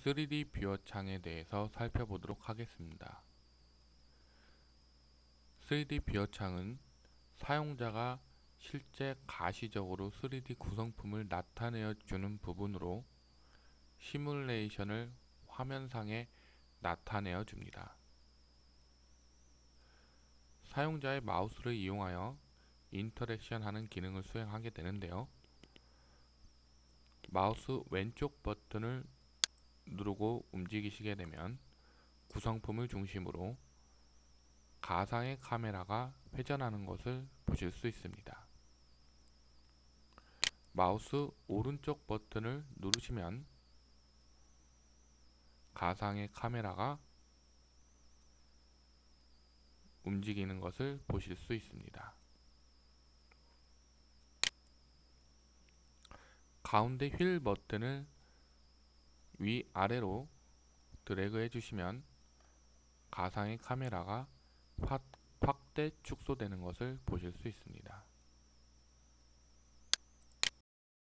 3D 뷰어 창에 대해서 살펴보도록 하겠습니다. 3D 뷰어 창은 사용자가 실제 가시적으로 3D 구성품을 나타내어 주는 부분으로 시뮬레이션을 화면상에 나타내어 줍니다. 사용자의 마우스를 이용하여 인터랙션 하는 기능을 수행하게 되는데요. 마우스 왼쪽 버튼을 누르고 움직이시게 되면 구성품을 중심으로 가상의 카메라가 회전하는 것을 보실 수 있습니다. 마우스 오른쪽 버튼을 누르시면 가상의 카메라가 움직이는 것을 보실 수 있습니다. 가운데 휠 버튼을 위아래로 드래그 해주시면 가상의 카메라가 확대 축소되는 것을 보실 수 있습니다.